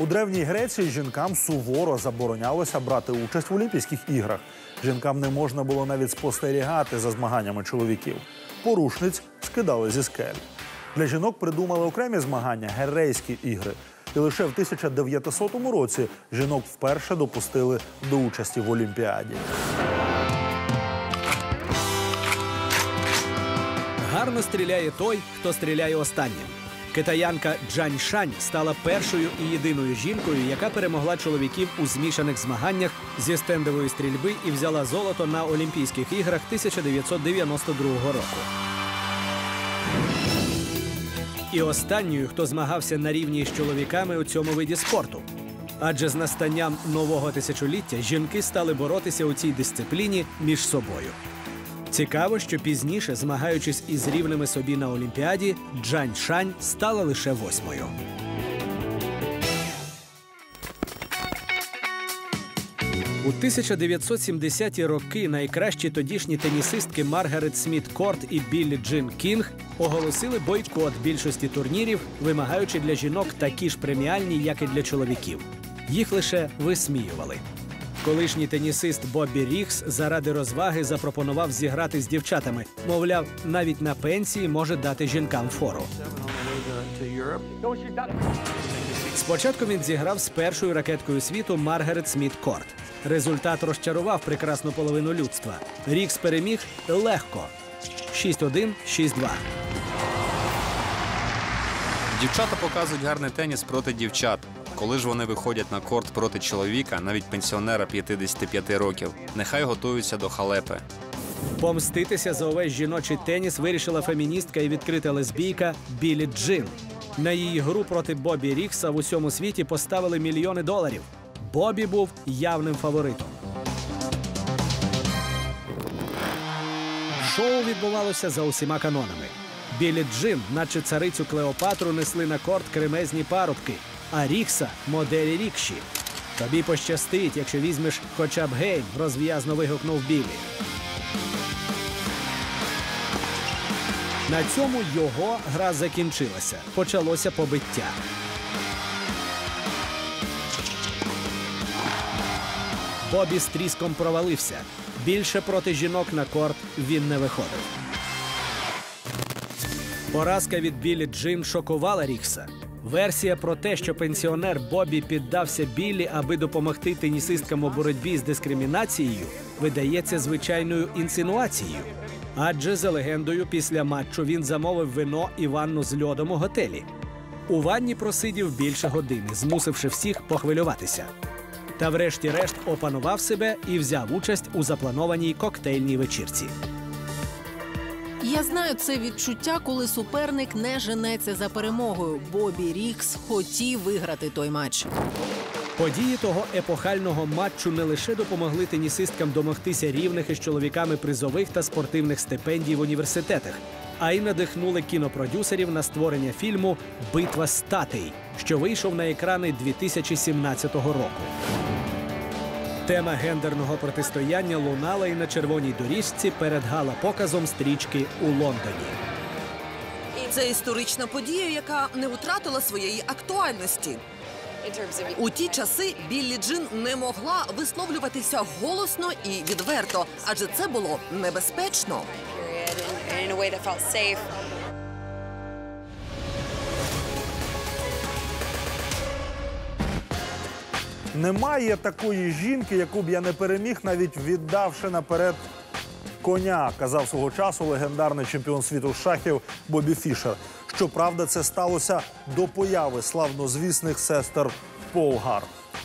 У древній Греції жінкам суворо заборонялося брати участь в Олімпійських іграх. Жінкам не можна було навіть спостерігати за змаганнями чоловіків. Порушниць скидали зі скель. Для жінок придумали окремі змагання герейські ігри. І лише в 1900 році жінок вперше допустили до участі в Олімпіаді. Гарно стріляє той, хто стріляє останнім. Китаянка Джань Шань стала першою і єдиною жінкою, яка перемогла чоловіків у змішаних змаганнях зі стендової стрільби і взяла золото на Олімпійських іграх 1992 року. І останньою, хто змагався на рівні з чоловіками у цьому виді спорту. Адже з настанням нового тисячоліття жінки стали боротися у цій дисципліні між собою. Цікаво, що пізніше, змагаючись із рівними собі на Олімпіаді, Джань Шань стала лише восьмою. У 1970-ті роки найкращі тодішні тенісистки Маргарет Сміт Корт і Біллі Джин Кінг оголосили бойкот більшості турнірів, вимагаючи для жінок такі ж преміальні, як і для чоловіків. Їх лише висміювали. Колишній тенісист Боббі Рікс заради розваги запропонував зіграти з дівчатами. Мовляв, навіть на пенсії може дати жінкам фору. Спочатку він зіграв з першою ракеткою світу Маргарет Сміт Корт. Результат розчарував прекрасну половину людства. Рікс переміг легко 6-1, 6-2. Дівчата показують гарний теніс проти дівчат. Коли ж вони виходять на корт проти чоловіка, навіть пенсіонера 55 років, нехай готуються до халепи. Помститися за увесь жіночий теніс вирішила феміністка і відкрита лесбійка Білі Джин. На її гру проти Бобі Рікса в усьому світі поставили мільйони доларів. Бобі був явним фаворитом. Шоу відбувалося за усіма канонами. Білі Джин, наче царицю Клеопатру, несли на корт кремезні парубки, а Рікса моделі рікші. Тобі пощастить, якщо візьмеш хоча б гейм, розв'язно вигукнув Білі. На цьому його гра закінчилася. Почалося побиття. Бобі з тріском провалився. Більше проти жінок на корт він не виходив. Поразка від Білі Джин шокувала Рікса. Версія про те, що пенсіонер Бобі піддався Біллі, аби допомогти тенісисткам у боротьбі з дискримінацією, видається звичайною інсинуацією. Адже за легендою, після матчу він замовив вино і ванну з льодом у готелі. У ванні просидів більше години, змусивши всіх похвилюватися. Та врешті-решт опанував себе і взяв участь у запланованій коктейльній вечірці. Я знаю це відчуття, коли суперник не женеться за перемогою. Бобі Рікс хотів виграти той матч. Події того епохального матчу не лише допомогли тенісисткам домогтися рівних із чоловіками призових та спортивних стипендій в університетах, а й надихнули кінопродюсерів на створення фільму Битва статей, що вийшов на екрани 2017 року. Тема гендерного протистояння лунала і на червоній доріжці перед гала-показом стрічки у Лондоні. Це історична подія, яка не втратила своєї актуальності. У ті часи Біллі Джин не могла висловлюватися голосно і відверто, адже це було небезпечно. Немає такої жінки, яку б я не переміг, навіть віддавши наперед коня, казав свого часу легендарний чемпіон світу шахів Бобі Фішер. Щоправда, це сталося до появи славнозвісних сестер Полгар.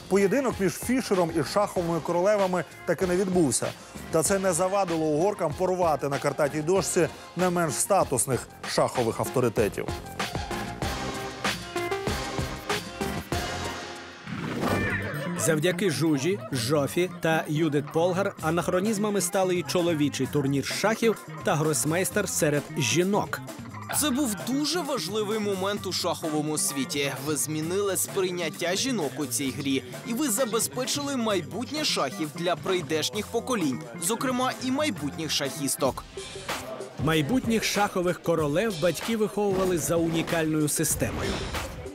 Поєдинок між Фішером і шаховими королевами таки не відбувся. Та це не завадило угоркам порвати на картатій дошці не менш статусних шахових авторитетів. Завдяки Жужі, Жофі та Юдит Полгар анахронізмами стали і чоловічий турнір шахів та гросмейстер серед жінок. Це був дуже важливий момент у шаховому світі. Ви змінили сприйняття жінок у цій грі, і ви забезпечили майбутнє шахів для прийдешніх поколінь, зокрема і майбутніх шахісток. Майбутніх шахових королев батьки виховували за унікальною системою.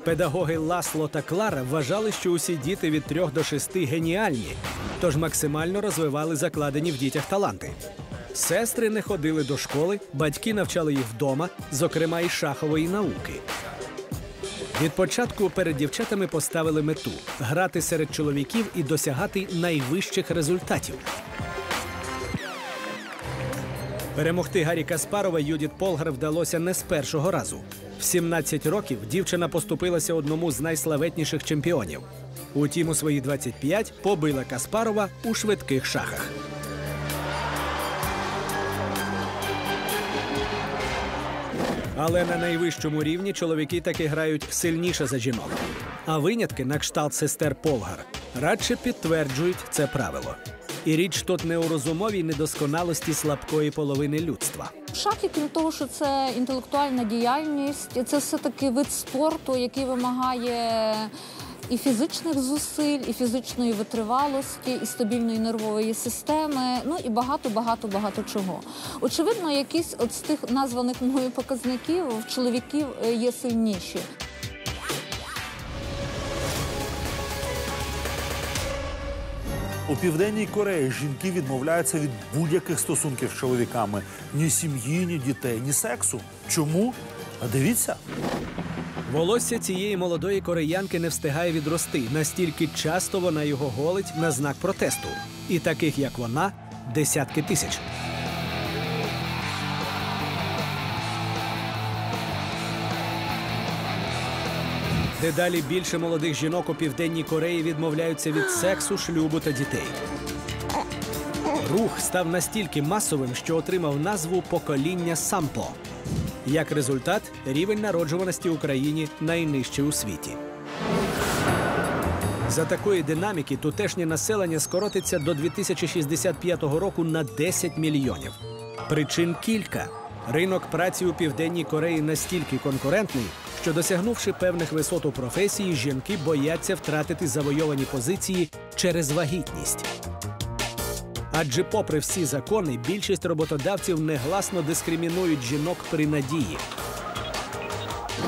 Педагоги Ласло та Клара вважали, що усі діти від 3 до 6 геніальні, тож максимально розвивали закладені в дітях таланти. Сестри не ходили до школи, батьки навчали їх вдома, зокрема і шахової науки. Від початку перед дівчатами поставили мету грати серед чоловіків і досягати найвищих результатів. Перемогти Гаррі Каспарова Юдіт Полгар вдалося не з першого разу. В 17 років дівчина поступилася одному з найславетніших чемпіонів. Утім, у свої 25 побила Каспарова у швидких шахах. Але на найвищому рівні чоловіки таки грають сильніше за жінок. А винятки на кшталт сестер Полгар радше підтверджують це правило. І річ тут не у розумовій недосконалості слабкої половини людства. Шахи, крім того, що це інтелектуальна діяльність, це все-таки вид спорту, який вимагає і фізичних зусиль, і фізичної витривалості, і стабільної нервової системи, ну і багато, багато, багато чого. Очевидно, якісь от з тих названих мною показників в чоловіків е, є сильніші. У південній Кореї жінки відмовляються від будь-яких стосунків з чоловіками: ні сім'ї, ні дітей, ні сексу. Чому? А дивіться. Волосся цієї молодої кореянки не встигає відрости, настільки часто вона його голить на знак протесту. І таких, як вона, десятки тисяч. Дедалі більше молодих жінок у південній Кореї відмовляються від сексу, шлюбу та дітей. Рух став настільки масовим, що отримав назву покоління сампо. Як результат, рівень народжуваності в Україні найнижчий у світі. За такої динаміки тутешнє населення скоротиться до 2065 року на 10 мільйонів. Причин кілька. Ринок праці у південній Кореї настільки конкурентний, що досягнувши певних висот у професії, жінки бояться втратити завойовані позиції через вагітність. Адже, попри всі закони, більшість роботодавців негласно дискримінують жінок при надії.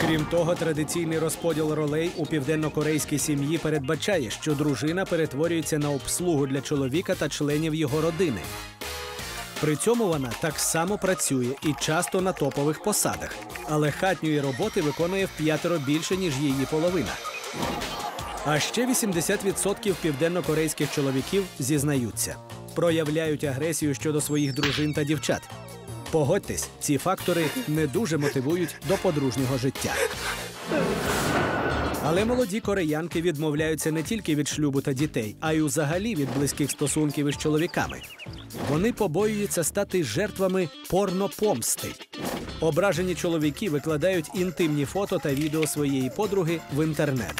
Крім того, традиційний розподіл ролей у південнокорейській сім'ї передбачає, що дружина перетворюється на обслугу для чоловіка та членів його родини. При цьому вона так само працює і часто на топових посадах, але хатньої роботи виконує в п'ятеро більше, ніж її половина. А ще 80% південнокорейських чоловіків зізнаються, проявляють агресію щодо своїх дружин та дівчат. Погодьтесь, ці фактори не дуже мотивують до подружнього життя. Але молоді кореянки відмовляються не тільки від шлюбу та дітей, а й взагалі від близьких стосунків із чоловіками. Вони побоюються стати жертвами порнопомсти. Ображені чоловіки викладають інтимні фото та відео своєї подруги в інтернет.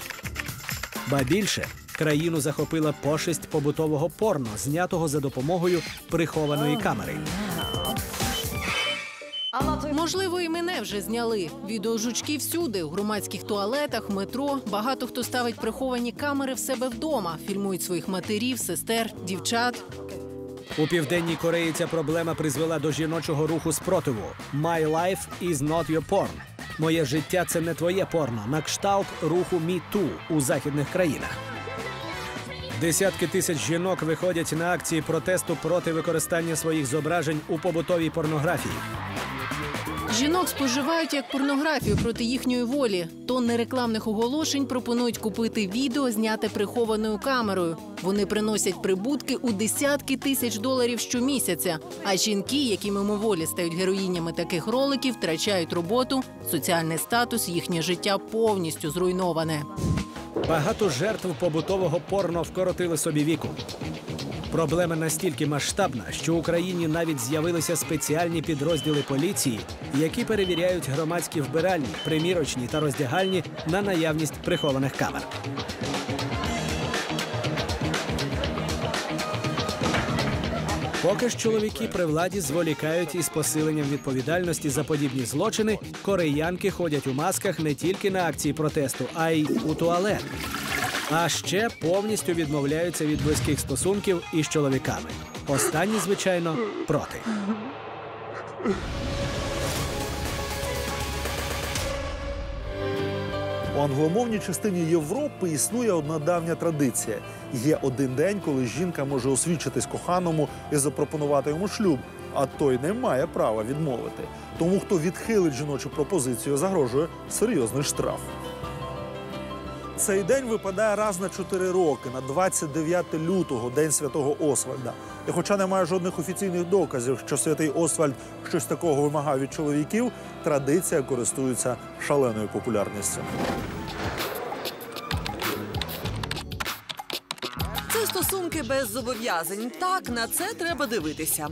Ба більше країну захопила пошесть побутового порно, знятого за допомогою прихованої камери. Можливо, і мене вже зняли. Відеожучки всюди, у громадських туалетах, метро. Багато хто ставить приховані камери в себе вдома, фільмують своїх матерів, сестер, дівчат. У південній Кореї ця проблема призвела до жіночого руху спротиву «My life is not your porn». Моє життя це не твоє порно. На кшталт руху міту у західних країнах. Десятки тисяч жінок виходять на акції протесту проти використання своїх зображень у побутовій порнографії. Жінок споживають як порнографію проти їхньої волі. Тонни рекламних оголошень пропонують купити відео, зняте прихованою камерою. Вони приносять прибутки у десятки тисяч доларів щомісяця. А жінки, які мимоволі стають героїнями таких роликів, втрачають роботу, соціальний статус, їхнє життя повністю зруйноване. Багато жертв побутового порно вкоротили собі віку. Проблема настільки масштабна, що в Україні навіть з'явилися спеціальні підрозділи поліції, які перевіряють громадські вбиральні, примірочні та роздягальні на наявність прихованих камер. Поки ж чоловіки при владі зволікають із посиленням відповідальності за подібні злочини, кореянки ходять у масках не тільки на акції протесту, а й у туалет. А ще повністю відмовляються від близьких стосунків із чоловіками. Останні, звичайно, проти. У англомовній частині Європи існує одна давня традиція. Є один день, коли жінка може освідчитись коханому і запропонувати йому шлюб, а той не має права відмовити. Тому хто відхилить жіночу пропозицію, загрожує серйозний штраф. Цей день випадає раз на 4 роки, на 29 лютого, день святого Освальда. І хоча немає жодних офіційних доказів, що святий Освальд щось такого вимагав від чоловіків, традиція користується шаленою популярністю. Це стосунки без зобов'язань. Так, на це треба дивитися.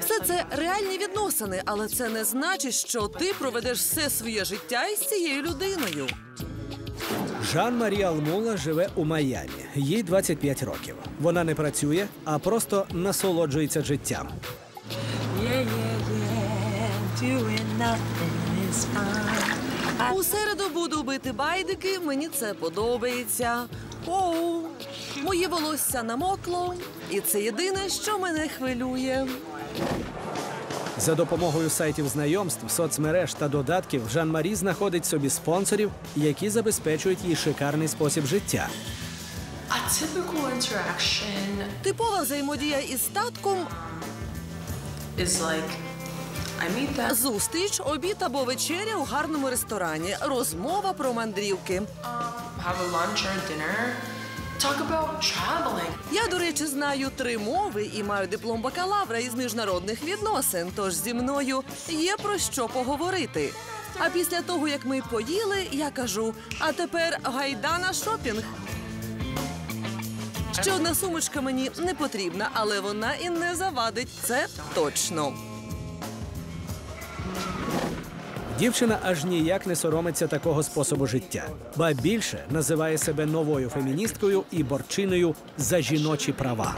Все це реальні відносини, але це не значить, що ти проведеш все своє життя із цією людиною. Жан-Марі Алмула живе у Майамі. Їй 25 років. Вона не працює, а просто насолоджується життям. У середу буду бити байдики, мені це подобається. Оу, моє волосся намокло, і це єдине, що мене хвилює. За допомогою сайтів знайомств, соцмереж та додатків Жан-Марі знаходить собі спонсорів, які забезпечують їй шикарний спосіб життя. Типова взаємодія із татком is like I meet them, зустріч, обід або вечеря у гарному ресторані, розмова про мандрівки. have a lunch or dinner, talk about traveling. Я, до речі, знаю три мови і маю диплом бакалавра із міжнародних відносин. Тож зі мною є про що поговорити. А після того, як ми поїли, я кажу: а тепер гайда на шопінг. Ще одна сумочка мені не потрібна, але вона і не завадить. Це точно. Дівчина аж ніяк не соромиться такого способу життя, ба більше називає себе новою феміністкою і борчиною за жіночі права.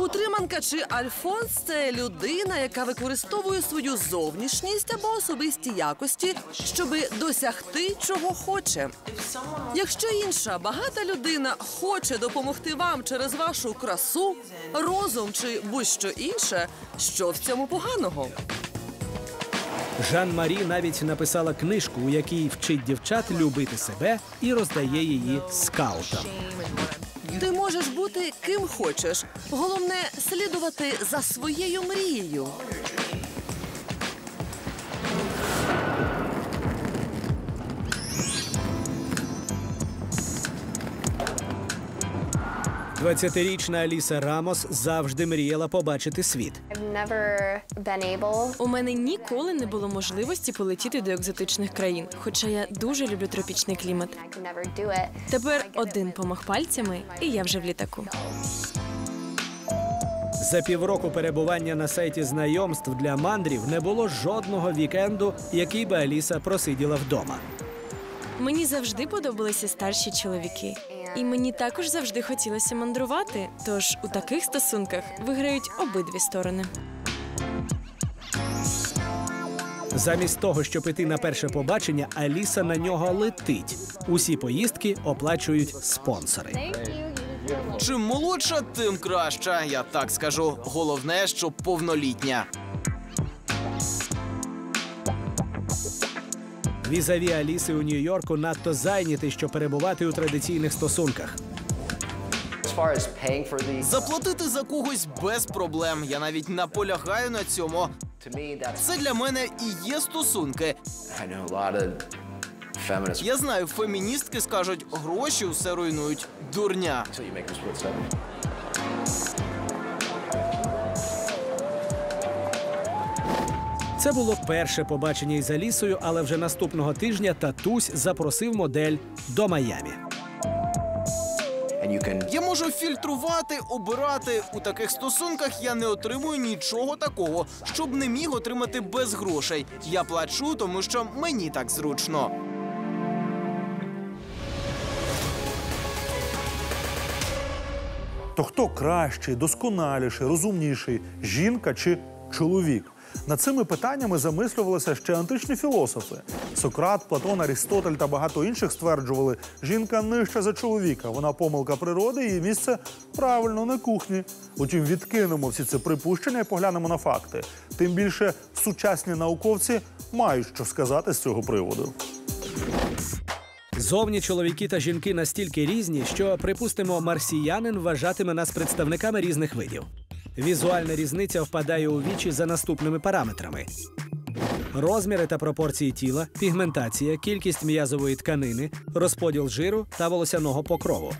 Утриманка чи альфонс це людина, яка використовує свою зовнішність або особисті якості, щоби досягти чого хоче. Якщо інша багата людина хоче допомогти вам через вашу красу, розум чи будь-що інше, що в цьому поганого? Жан-Марі навіть написала книжку, у якій вчить дівчат любити себе і роздає її скаутам. Ти можеш бути ким хочеш. Головне слідувати за своєю мрією. 20-річна Аліса Рамос завжди мріяла побачити світ. У мене ніколи не було можливості полетіти до екзотичних країн, хоча я дуже люблю тропічний клімат. Тепер один помах пальцями, і я вже в літаку. За півроку перебування на сайті знайомств для мандрів не було жодного вікенду, який би Аліса просиділа вдома. Мені завжди подобалися старші чоловіки, і мені також завжди хотілося мандрувати. Тож у таких стосунках виграють обидві сторони. Замість того, щоб іти на перше побачення, Аліса на нього летить. Усі поїздки оплачують спонсори. Чим молодша, тим краща. Я так скажу. Головне, щоб повнолітня. Візаві Аліси у Нью-Йорку надто зайняті, щоб перебувати у традиційних стосунках. Заплатити за когось без проблем. Я навіть наполягаю на цьому. Це для мене і є стосунки. Я знаю, феміністки скажуть, гроші все руйнують. Дурня. Це було перше побачення із Алісою, але вже наступного тижня татусь запросив модель до Майамі. Я можу фільтрувати, обирати. У таких стосунках я не отримую нічого такого, щоб не міг отримати без грошей. Я плачу, тому що мені так зручно. То хто кращий, досконаліший, розумніший жінка чи чоловік? Над цими питаннями замислювалися ще античні філософи. Сократ, Платон, Арістотель та багато інших стверджували, жінка нижча за чоловіка. Вона помилка природи, її місце правильно на кухні. Утім, відкинемо всі ці припущення і поглянемо на факти. Тим більше сучасні науковці мають що сказати з цього приводу. Зовні чоловіки та жінки настільки різні, що, припустимо, марсіянин вважатиме нас представниками різних видів. Візуальна різниця впадає у вічі за наступними параметрами: розміри та пропорції тіла, пігментація, кількість м'язової тканини, розподіл жиру та волосяного покрову.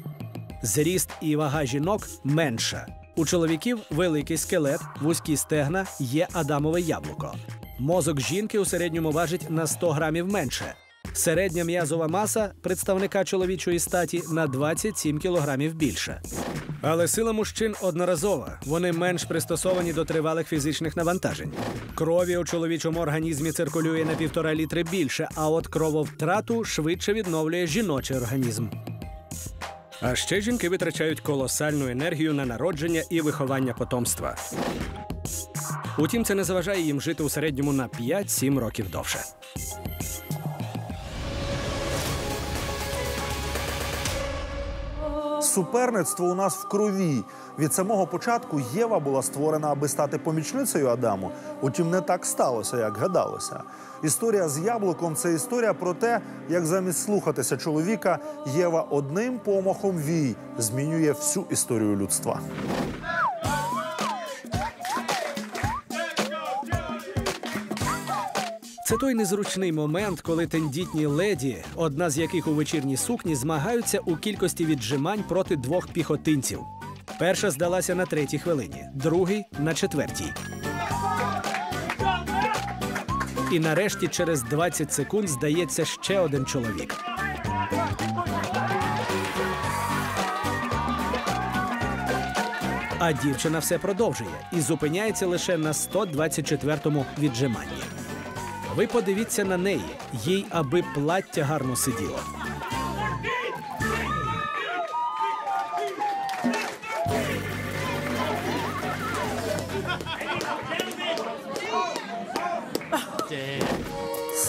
Зріст і вага жінок менша. У чоловіків великий скелет, вузькі стегна, є адамове яблуко. Мозок жінки у середньому важить на 100 грамів менше. Середня м'язова маса представника чоловічої статі на 27 кілограмів більше. Але сила мужчин одноразова. Вони менш пристосовані до тривалих фізичних навантажень. Крові у чоловічому організмі циркулює на півтора літри більше, а от крововтрату швидше відновлює жіночий організм. А ще жінки витрачають колосальну енергію на народження і виховання потомства. Утім, це не заважає їм жити у середньому на 5-7 років довше. Суперництво у нас в крові. Від самого початку Єва була створена, аби стати помічницею Адаму. Утім, не так сталося, як гадалося. Історія з яблуком це історія про те, як замість слухатися чоловіка, Єва одним помахом вій змінює всю історію людства. Той незручний момент, коли тендітні леді, одна з яких у вечірній сукні, змагаються у кількості віджимань проти двох піхотинців. Перша здалася на третій хвилині, другий на четвертій. І нарешті через 20 секунд здається ще один чоловік. А дівчина все продовжує і зупиняється лише на 124-му віджиманні. Ви подивіться на неї, їй аби плаття гарно сиділо.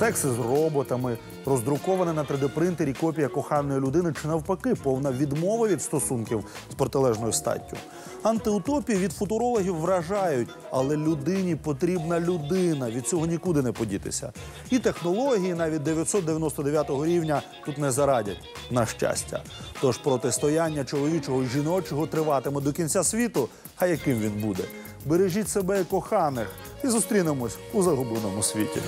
Секси з роботами, роздрукована на 3D-принтері копія коханої людини чи навпаки повна відмова від стосунків з протилежною статтю. Антиутопії від футурологів вражають, але людині потрібна людина. Від цього нікуди не подітися. І технології навіть 999 рівня тут не зарадять на щастя. Тож протистояння чоловічого і жіночого триватиме до кінця світу. А яким він буде? Бережіть себе і коханих і зустрінемось у загубленому світі.